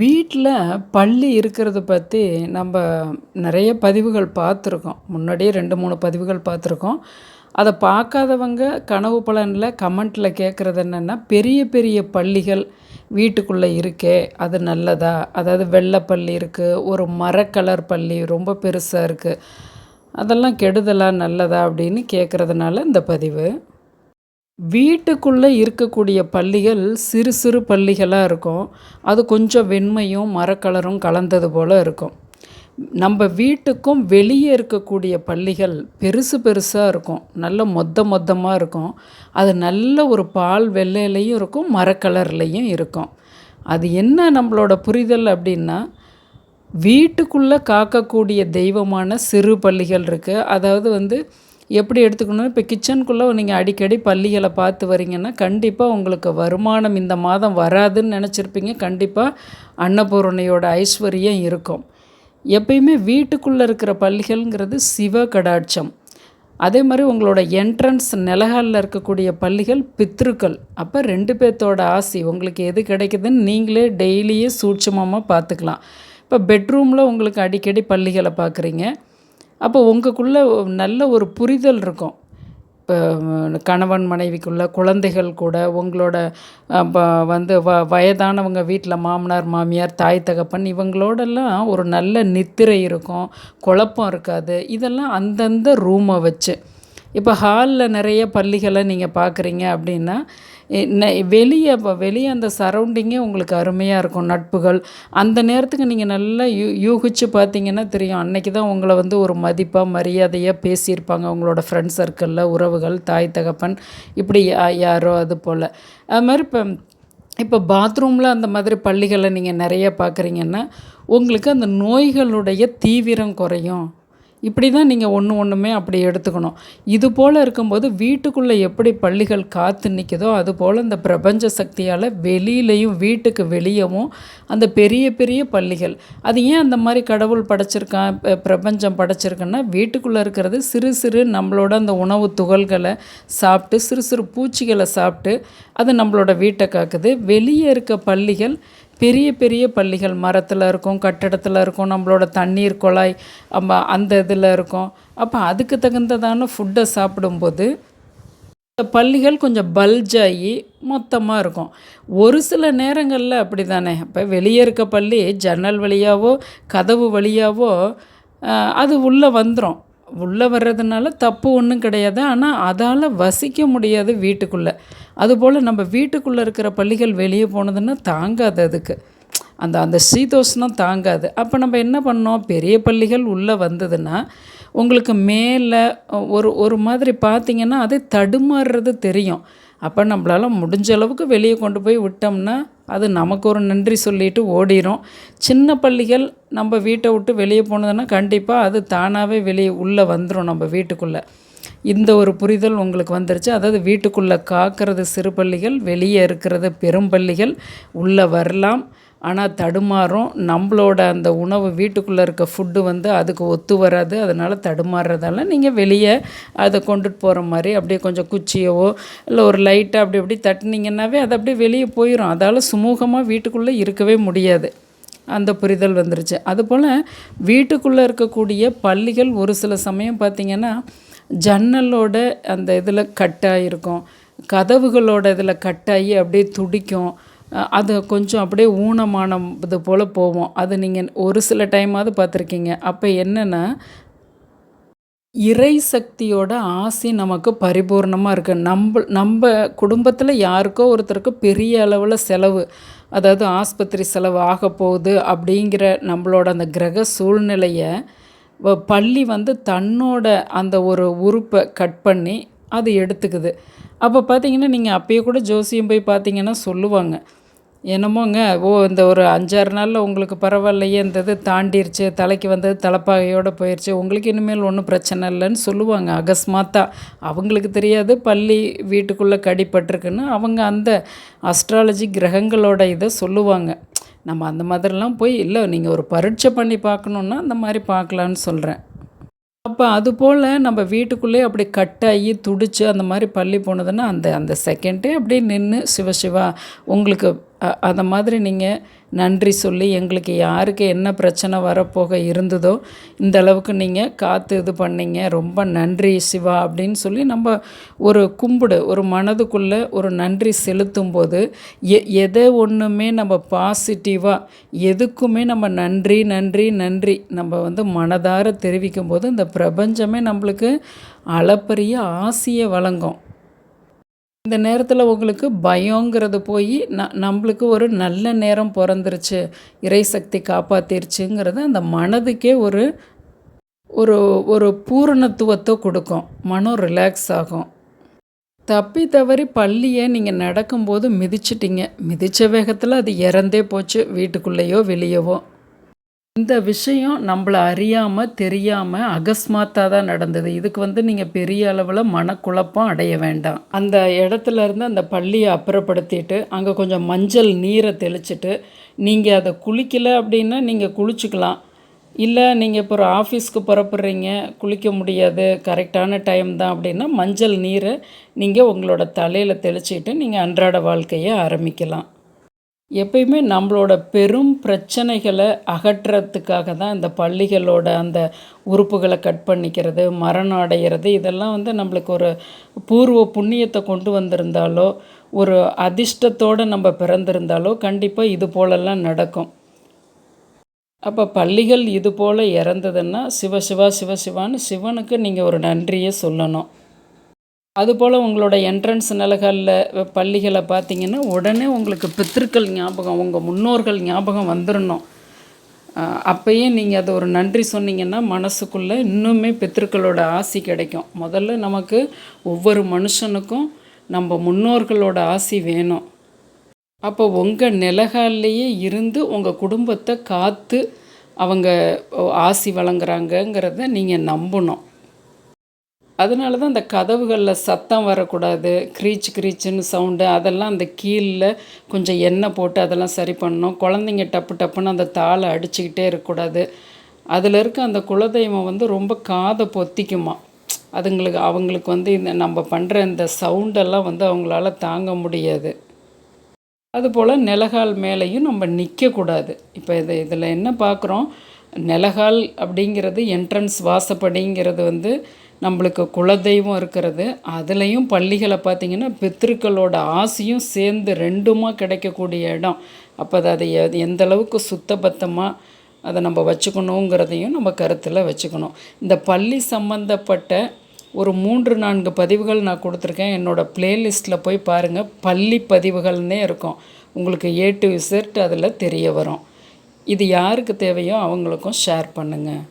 வீட்டில் பள்ளி இருக்கிறத பற்றி நம்ம நிறைய பதிவுகள் பார்த்துருக்கோம். முன்னாடியே ரெண்டு மூணு பதிவுகள் பார்த்துருக்கோம். அதை பார்க்காதவங்க கனவு பலனில் கமெண்ட்டில் கேட்குறது என்னென்னா பெரிய பெரிய பள்ளிகள் வீட்டுக்குள்ளே இருக்கே அது நல்லதா? அதாவது வெள்ளை பள்ளி இருக்குது ஒரு மரக்கலர் பள்ளி ரொம்ப பெருசாக இருக்குது அதெல்லாம் கெடுதலாக நல்லதா அப்படின்னு கேட்குறதுனால இந்த பதிவு. வீட்டுக்குள்ளே இருக்கக்கூடிய பள்ளிகள் சிறு சிறு பள்ளிகளாக இருக்கும். அது கொஞ்சம் வெண்மையும் மரக்கலரும் கலந்தது போல் இருக்கும். நம்ம வீட்டுக்கும் வெளியே இருக்கக்கூடிய பள்ளிகள் பெருசு பெருசாக இருக்கும். நல்ல மொத்த மொத்தமாக இருக்கும். அது நல்ல ஒரு பால் வெள்ளையிலையும் இருக்கும் மரக்கலர்லேயும் இருக்கும். அது என்ன நம்மளோட புரிதல் அப்படின்னா வீட்டுக்குள்ளே காக்கக்கூடிய தெய்வமான சிறு பள்ளிகள் இருக்குது அதாவது வந்து எப்படி எடுத்துக்கணும்? இப்போ கிச்சனுக்குள்ளே நீங்கள் அடிக்கடி பள்ளிகளை பார்த்து வரீங்கன்னா கண்டிப்பாக உங்களுக்கு வருமானம் இந்த மாதம் வராதுன்னு நினச்சிருப்பீங்க. கண்டிப்பாக அன்னபூரணையோட ஐஸ்வர்யம் இருக்கும். எப்பயுமே வீட்டுக்குள்ளே இருக்கிற பள்ளிகள்ங்கிறது சிவ கடாட்சம். அதே மாதிரி உங்களோட என்ட்ரன்ஸ் நிலகாலில் இருக்கக்கூடிய பள்ளிகள் பித்ருக்கள். அப்போ ரெண்டு பேர்த்தோட ஆசி உங்களுக்கு எது கிடைக்குதுன்னு நீங்களே டெய்லியே சூட்சமமாக பார்த்துக்கலாம். இப்போ பெட்ரூமில் உங்களுக்கு அடிக்கடி பள்ளிகளை பார்க்குறீங்க. அப்போ உங்களுக்குள்ளே நல்ல ஒரு புரிதல் இருக்கும். இப்போ கணவன் மனைவிக்குள்ள குழந்தைகள் கூட உங்களோட வந்து வ வயதானவங்க வீட்டில் மாமனார் மாமியார் தாய் தகப்பன் இவங்களோடெல்லாம் ஒரு நல்ல நித்திரை இருக்கும் குழப்பம் இருக்காது. இதெல்லாம் அந்தந்த ரூமை வச்சு. இப்போ ஹாலில் நிறைய பள்ளிகளை நீங்கள் பார்க்குறீங்க அப்படின்னா வெளியே இப்போ வெளியே அந்த சரௌண்டிங்கே உங்களுக்கு அருமையாக இருக்கும் நட்புகள். அந்த நேரத்துக்கு நீங்கள் நல்லா யூ யூகிச்சு பார்த்தீங்கன்னா தெரியும். அன்னைக்கு தான் உங்களை வந்து ஒரு மதிப்பாக மரியாதையாக பேசியிருப்பாங்க உங்களோட ஃப்ரெண்ட்ஸ் சர்க்கிளில் உறவுகள் தாய் தகப்பன் இப்படி யாரோ அது போல். அது மாதிரி இப்போ இப்போ பாத்ரூமில் அந்த மாதிரி பள்ளிகளை நீங்கள் நிறைய பார்க்குறீங்கன்னா உங்களுக்கு அந்த நோய்களுடைய தீவிரம் குறையும். இப்படி தான் நீங்கள் ஒன்று ஒன்றுமே அப்படி எடுத்துக்கணும். இது போல் இருக்கும்போது வீட்டுக்குள்ளே எப்படி பள்ளிகள் காத்து நிற்குதோ அதுபோல் இந்த பிரபஞ்ச சக்தியால் வெளியிலையும் வீட்டுக்கு வெளியவும் அந்த பெரிய பெரிய பள்ளிகள். அது ஏன் அந்த மாதிரி கடவுள் படைச்சிருக்கான் பிரபஞ்சம் படைச்சிருக்குன்னா வீட்டுக்குள்ளே இருக்கிறது சிறு சிறு நம்மளோட அந்த உணவு துகள்களை சாப்பிட்டு சிறு சிறு பூச்சிகளை சாப்பிட்டு அது நம்மளோட வீட்டை காக்குது. வெளியே இருக்க பள்ளிகள் பெரிய பெரிய பள்ளிகள் மரத்தில் இருக்கும் கட்டடத்தில் இருக்கும் நம்மளோட தண்ணீர் குழாய் நம்ம அந்த இதில் இருக்கும். அப்போ அதுக்கு தகுந்ததான ஃபுட்டை சாப்பிடும்போது இந்த பள்ளிகள் கொஞ்சம் பல்ஜாகி மொத்தமாக இருக்கும். ஒரு சில நேரங்களில் அப்படி தானே இப்போ வெளியே இருக்க பள்ளி ஜன்னல் வழியாவோ கதவு வழியாவோ அது உள்ளே வந்துடும் உள்ளே வர்றதுனால தப்பு ஒன்றும் கிடையாது. ஆனால் அதால் வசிக்க முடியாது வீட்டுக்குள்ளே. அதுபோல் நம்ம வீட்டுக்குள்ளே இருக்கிற பள்ளிகள் வெளியே போனதுன்னா தாங்காது அதுக்கு. அந்த அந்த சீதோஷ்ணம் தாங்காது. அப்போ நம்ம என்ன பண்ணோம்? பெரிய பள்ளிகள் உள்ளே வந்ததுன்னா உங்களுக்கு மேலே ஒரு ஒரு மாதிரி பார்த்திங்கன்னா அது தடுமாறுறது தெரியும். அப்போ நம்மளால் முடிஞ்ச அளவுக்கு வெளியே கொண்டு போய் விட்டோம்னா அது நமக்கு ஒரு நன்றி சொல்லிட்டு ஓடிடும் சின்ன பள்ளிகள் நம்ம வீட்டை விட்டு வெளியே போனதுன்னா கண்டிப்பாக அது தானாகவே வெளியே உள்ளே வந்துடும் நம்ம வீட்டுக்குள்ளே. இந்த ஒரு புரிதல் உங்களுக்கு வந்துருச்சு. அதாவது வீட்டுக்குள்ளே காக்கிறது சிறு பள்ளிகள் வெளியே இருக்கிறது பெரும்பள்ளிகள் உள்ளே வரலாம். ஆனால் தடுமாறும் நம்மளோட அந்த உணவு வீட்டுக்குள்ளே இருக்க ஃபுட்டு வந்து அதுக்கு ஒத்து வராது. அதனால் தடுமாறுறதால நீங்கள் வெளியே அதை கொண்டுட்டு போகிற மாதிரி அப்படியே கொஞ்சம் குச்சியவோ இல்லை ஒரு லைட்டாக அப்படி அப்படி தட்டினீங்கன்னாவே அது அப்படியே வெளியே போயிடும் அதால் சுமூகமாக வீட்டுக்குள்ளே இருக்கவே முடியாது. அந்த புரிதல் வந்துருச்சு. அதுபோல் வீட்டுக்குள்ளே இருக்கக்கூடிய பள்ளிகள் ஒரு சில சமயம் பார்த்திங்கன்னா ஜன்னலோட அந்த இதில் கட்டாக இருக்கும் கதவுகளோட இதில் கட்டாகி அப்படியே துடிக்கும். அது கொஞ்சம் அப்படியே ஊனமான இது போல் போவோம் அது நீங்கள் ஒரு சில டைமாவது பார்த்துருக்கீங்க. அப்போ என்னென்னா இறை சக்தியோட ஆசி நமக்கு பரிபூர்ணமாக இருக்குது நம்ம நம்ம குடும்பத்தில் யாருக்கோ ஒருத்தருக்கு பெரிய அளவில் செலவு அதாவது ஆஸ்பத்திரி செலவு ஆக போகுது அப்படிங்கிற நம்மளோட அந்த கிரக சூழ்நிலையை பள்ளி வந்து தன்னோட அந்த ஒரு உறுப்பை கட் பண்ணி அது எடுத்துக்குது. அப்போ பார்த்தீங்கன்னா நீங்கள் அப்பயே கூட ஜோசியம் போய் பார்த்தீங்கன்னா சொல்லுவாங்க. என்னமோங்க ஓ இந்த ஒரு அஞ்சாறு நாளில் உங்களுக்கு பரவாயில்லையே இந்த இது தாண்டிருச்சு தலைக்கு வந்தது தலைப்பாகையோடு போயிடுச்சு உங்களுக்கு இனிமேல் ஒன்றும் பிரச்சனை இல்லைன்னு சொல்லுவாங்க அகஸ்மாத்தாக அவங்களுக்கு தெரியாது பள்ளி வீட்டுக்குள்ளே கடிப்பட்டிருக்குன்னு அவங்க அந்த அஸ்ட்ராலஜி கிரகங்களோட இதை சொல்லுவாங்க. நம்ம அந்த மாதிரிலாம் போய் இல்லை நீங்கள் ஒரு பரீட்சை பண்ணி பார்க்கணுன்னா அந்த மாதிரி பார்க்கலான்னு சொல்கிறேன் அப்போ அதுபோல் நம்ம வீட்டுக்குள்ளேயே அப்படி கட்டாகி துடித்து அந்த மாதிரி பள்ளி போனதுன்னா அந்த அந்த செகண்டே அப்படியே நின்று சிவ சிவா உங்களுக்கு அதை மாதிரி நீங்கள் நன்றி சொல்லி எங்களுக்கு யாருக்கு என்ன பிரச்சனை வரப்போக இருந்ததோ இந்த அளவுக்கு நீங்கள் காத்து இது பண்ணீங்க. ரொம்ப நன்றி சிவா அப்படின்னு சொல்லி நம்ம ஒரு கும்பிடு ஒரு மனதுக்குள்ளே ஒரு நன்றி செலுத்தும் போது எ எதை ஒன்றுமே நம்ம பாசிட்டிவாக எதுக்குமே நம்ம நன்றி நன்றி நன்றி நம்ம வந்து மனதார தெரிவிக்கும் போது இந்த பிரபஞ்சமே நம்மளுக்கு அளப்பரிய ஆசையை வழங்கும். இந்த நேரத்தில் உங்களுக்கு பயங்கிறது போய் ந நம்மளுக்கு ஒரு நல்ல நேரம் பிறந்துருச்சு. இறைசக்தி காப்பாத்திருச்சுங்கிறது அந்த மனதுக்கே ஒரு ஒரு ஒரு பூரணத்துவத்தை கொடுக்கும். மனம் ரிலாக்ஸ் ஆகும். தப்பி தவறி பள்ளியை நீங்கள் நடக்கும்போது மிதிச்சிட்டிங்க. மிதித்த வேகத்தில் அது இறந்தே போச்சு. வீட்டுக்குள்ளேயோ வெளியவோ. இந்த விஷயம் நம்மள அறியாமல் தெரியாமல் அகஸ்மாத்தாக தான் நடந்தது. இதுக்கு வந்து நீங்கள் பெரிய அளவில் மனக்குழப்பம் அடைய வேண்டாம். அந்த இடத்துல இருந்து அந்த பள்ளியை அப்புறப்படுத்திட்டு அங்கே கொஞ்சம் மஞ்சள் நீரை தெளிச்சிட்டு நீங்கள் அதை குளிக்கலை அப்படின்னா நீங்கள் குளிச்சுக்கலாம். இல்லை நீங்கள் இப்போ ஒரு ஆஃபீஸ்க்கு புறப்படுறீங்க குளிக்க முடியாது கரெக்டான டைம் தான் அப்படின்னா மஞ்சள் நீரை நீங்கள் உங்களோட தலையில் தெளிச்சிட்டு நீங்கள் அன்றாட வாழ்க்கையை ஆரம்பிக்கலாம். எப்பயுமே நம்மளோட பெரும் பிரச்சனைகளை அகற்றுறதுக்காக தான் இந்த பள்ளிகளோட அந்த உறுப்புகளை கட் பண்ணிக்கிறது மரணம் அடைகிறது இதெல்லாம் வந்து நம்மளுக்கு ஒரு பூர்வ புண்ணியத்தை கொண்டு வந்திருந்தாலோ ஒரு அதிர்ஷ்டத்தோடு நம்ம பிறந்திருந்தாலோ கண்டிப்பாக இது போலெல்லாம் நடக்கும். அப்போ பள்ளிகள் இது போல் இறந்ததுன்னா சிவ சிவா சிவ சிவான்னு சிவனுக்கு நீங்கள் ஒரு நன்றியை சொல்லணும். அதுபோல் உங்களோட என்ட்ரன்ஸ் நிலகளில் பள்ளிகளை பார்த்தீங்கன்னா உடனே உங்களுக்கு பித்திருக்கள் ஞாபகம் உங்கள் முன்னோர்கள் ஞாபகம் வந்துடணும் அப்போயே நீங்கள் அதை ஒரு நன்றி சொன்னீங்கன்னா மனசுக்குள்ளே இன்னுமே பித்திருக்களோட ஆசி கிடைக்கும். முதல்ல நமக்கு ஒவ்வொரு மனுஷனுக்கும் நம்ம முன்னோர்களோட ஆசி வேணும். அப்போ உங்கள் நிலகாலையே இருந்து உங்கள் குடும்பத்தை காத்து அவங்க ஆசி வழங்குறாங்கங்கிறத நீங்கள் நம்பணும். அதனால தான் அந்த கதவுகளில் சத்தம் வரக்கூடாது க்ரீச் க்ரீச்சுன்னு சவுண்டு அதெல்லாம் அந்த கீழில் கொஞ்சம் எண்ணெய் போட்டு அதெல்லாம் சரி பண்ணணும். குழந்தைங்க டப்பு டப்புன்னு அந்த தாளை அடிச்சுக்கிட்டே இருக்கக்கூடாது. அதில் இருக்க அந்த குலதெய்வம் வந்து ரொம்ப காதை பொத்திக்குமா. அதுங்களுக்கு அவங்களுக்கு வந்து இந்த நம்ம பண்ணுற இந்த சவுண்டெல்லாம் வந்து அவங்களால தாங்க முடியாது. அதுபோல் நிலகால் மேலேயும் நம்ம நிற்கக்கூடாது இப்போ இது இதில் என்ன பார்க்குறோம் நிலகால் அப்படிங்கிறது என்ட்ரன்ஸ் வாசப்படிங்கிறது வந்து நம்மளுக்கு குலதெய்வம் இருக்கிறது. அதுலேயும் பள்ளிகளை பார்த்திங்கன்னா பித்திருக்களோட ஆசையும் சேர்ந்து ரெண்டுமா கிடைக்கக்கூடிய இடம். அப்போ அதை எந்த அளவுக்கு சுத்தபத்தமாக அதை நம்ம வச்சுக்கணுங்கிறதையும் நம்ம கருத்தில் வச்சுக்கணும். இந்த பள்ளி சம்மந்தப்பட்ட ஒரு மூன்று நான்கு பதிவுகள் நான் கொடுத்துருக்கேன். என்னோடய ப்ளேலிஸ்ட்டில் போய் பாருங்கள் பள்ளி பதிவுகள்னே இருக்கும். உங்களுக்கு ஏ டு இசட் அதில் தெரிய வரும். இது யாருக்கு தேவையோ அவங்களுக்கும் ஷேர் பண்ணுங்கள்